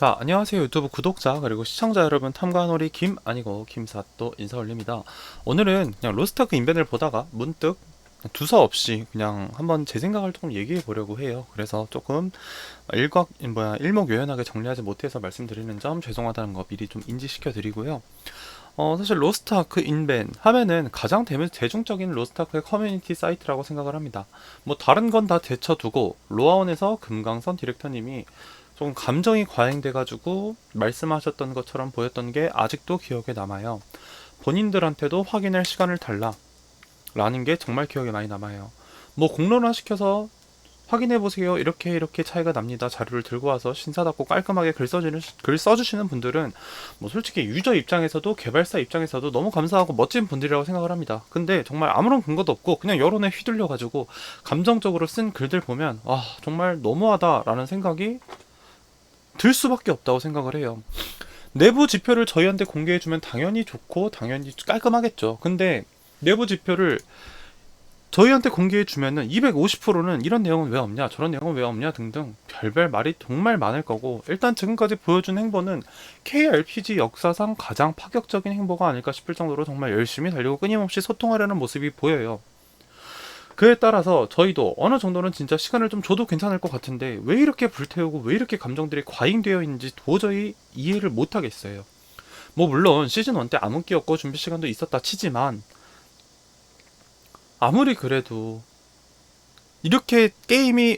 자, 안녕하세요. 유튜브 구독자 그리고 시청자 여러분 탐관오리 김 아니고 김사또 인사 올립니다. 오늘은 그냥 로스트크 인벤을 보다가 문득 두서 없이 그냥 한번 제 생각을 조금 얘기해 보려고 해요. 그래서 조금 일각 뭐야 일목요연하게 정리하지 못해서 말씀드리는 점 죄송하다는 거 미리 좀 인지시켜 드리고요. 어, 사실 로스트아크 인벤 하면은 가장 대, 대중적인 로스트아크의 커뮤니티 사이트라고 생각을 합니다. 뭐 다른 건 다 제쳐두고 로아원에서 금강선 디렉터님이 좀 감정이 과잉돼가지고 말씀하셨던 것처럼 보였던 게 아직도 기억에 남아요. 본인들한테도 확인할 시간을 달라. 라는 게 정말 기억에 많이 남아요. 뭐 공론화 시켜서 확인해 보세요. 이렇게 이렇게 차이가 납니다. 자료를 들고 와서 신사답고 깔끔하게 글 써주는 글 써주시는 분들은 뭐 솔직히 유저 입장에서도 개발사 입장에서도 너무 감사하고 멋진 분들이라고 생각을 합니다. 근데 정말 아무런 근거도 없고 그냥 여론에 휘둘려 가지고 감정적으로 쓴 글들 보면 아 정말 너무하다라는 생각이 들 수밖에 없다고 생각을 해요. 내부 지표를 저희한테 공개해주면 당연히 좋고 당연히 깔끔하겠죠. 근데 내부 지표를 저희한테 공개해주면은 250%는 이런 내용은 왜 없냐, 저런 내용은 왜 없냐 등등 별별 말이 정말 많을 거고 일단 지금까지 보여준 행보는 KRPG 역사상 가장 파격적인 행보가 아닐까 싶을 정도로 정말 열심히 달리고 끊임없이 소통하려는 모습이 보여요. 그에 따라서 저희도 어느 정도는 진짜 시간을 좀 줘도 괜찮을 것 같은데 왜 이렇게 불태우고 왜 이렇게 감정들이 과잉되어 있는지 도저히 이해를 못 하겠어요. 뭐 물론 시즌 1때 암흑기였고 준비 시간도 있었다 치지만 아무리 그래도 이렇게 게임이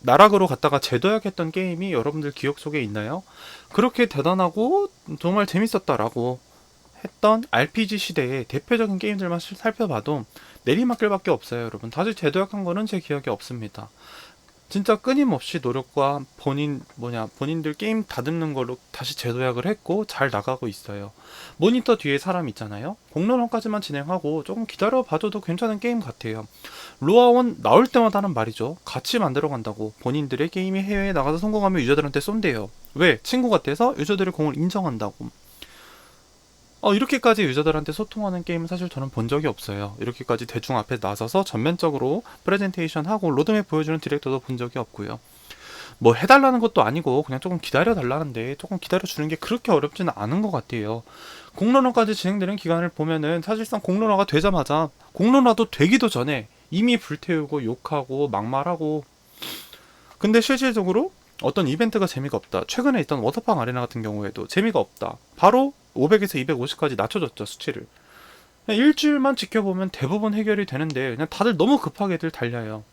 나락으로 갔다가 재도약했던 게임이 여러분들 기억 속에 있나요? 그렇게 대단하고 정말 재밌었다라고 했던 RPG 시대의 대표적인 게임들만 살펴봐도 내리막길밖에 없어요, 여러분. 다시 재도약한 거는 제 기억에 없습니다. 진짜 끊임없이 노력과 본인 뭐냐 본인들 게임 다듬는 걸로 다시 재도약을 했고 잘 나가고 있어요. 모니터 뒤에 사람 있잖아요. 공론화까지만 진행하고 조금 기다려 봐줘도 괜찮은 게임 같아요. 로아원 나올 때마다 하는 말이죠. 같이 만들어 간다고 본인들의 게임이 해외에 나가서 성공하면 유저들한테 쏜대요. 왜? 친구 같아서 유저들의 공을 인정한다고. 어, 이렇게까지 유저들한테 소통하는 게임은 사실 저는 본 적이 없어요. 이렇게까지 대중 앞에 나서서 전면적으로 프레젠테이션 하고 로드맵 보여주는 디렉터도 본 적이 없고요. 뭐 해달라는 것도 아니고 그냥 조금 기다려 달라는데 조금 기다려 주는 게 그렇게 어렵지는 않은 것 같아요. 공론화까지 진행되는 기간을 보면은 사실상 공론화가 되자마자 공론화도 되기도 전에 이미 불태우고 욕하고 막말하고 근데 실질적으로 어떤 이벤트가 재미가 없다. 최근에 있던 워터팡 아레나 같은 경우에도 재미가 없다. 바로 500에서 250까지 낮춰줬죠 수치를. 일주일만 지켜보면 대부분 해결이 되는데 그냥 다들 너무 급하게들 달려요.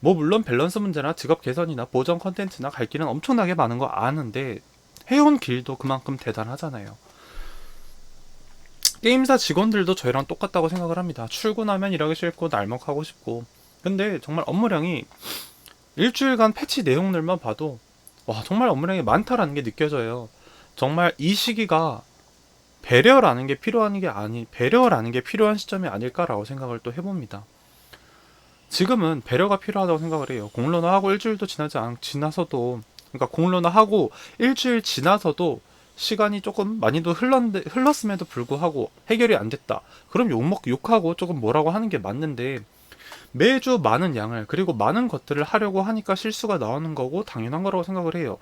뭐 물론 밸런스 문제나 직업 개선이나 보정 컨텐츠나 갈 길은 엄청나게 많은 거 아는데 해온 길도 그만큼 대단하잖아요. 게임사 직원들도 저희랑 똑같다고 생각을 합니다. 출근하면 일하기 싫고 날먹하고 싶고 근데 정말 업무량이 일주일간 패치 내용들만 봐도 와 정말 업무량이 많다라는 게 느껴져요. 정말 이 시기가 배려라는 게 필요한 게 아니 배려라는 게 필요한 시점이 아닐까라고 생각을 또 해봅니다. 지금은 배려가 필요하다고 생각을 해요. 공론화하고 일주일도 지나지 않 지나서도 그러니까 공론화하고 일주일 지나서도 시간이 조금 많이도 흘렀는데, 흘렀음에도 불구하고 해결이 안 됐다. 그럼 욕먹 욕하고 조금 뭐라고 하는 게 맞는데 매주 많은 양을 그리고 많은 것들을 하려고 하니까 실수가 나오는 거고 당연한 거라고 생각을 해요.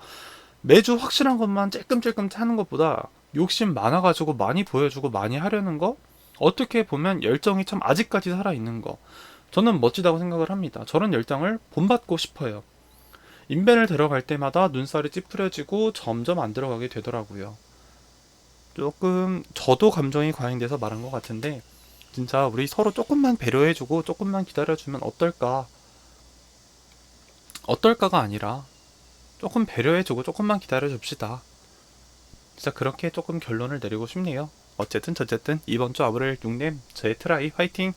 매주 확실한 것만 찔끔찔끔 하는 것보다 욕심 많아가지고 많이 보여주고 많이 하려는 거 어떻게 보면 열정이 참 아직까지 살아있는 거 저는 멋지다고 생각을 합니다. 저런 열정을 본받고 싶어요. 인벤을 들어갈 때마다 눈살이 찌푸려지고 점점 안 들어가게 되더라고요. 조금 저도 감정이 과잉돼서 말한 것 같은데 진짜 우리 서로 조금만 배려해주고 조금만 기다려주면 어떨까? 어떨까가 아니라 조금 배려해주고 조금만 기다려줍시다. 진짜 그렇게 조금 결론을 내리고 싶네요. 어쨌든 저쨌든 이번 주 아브렐 6렘 저의 트라이 화이팅!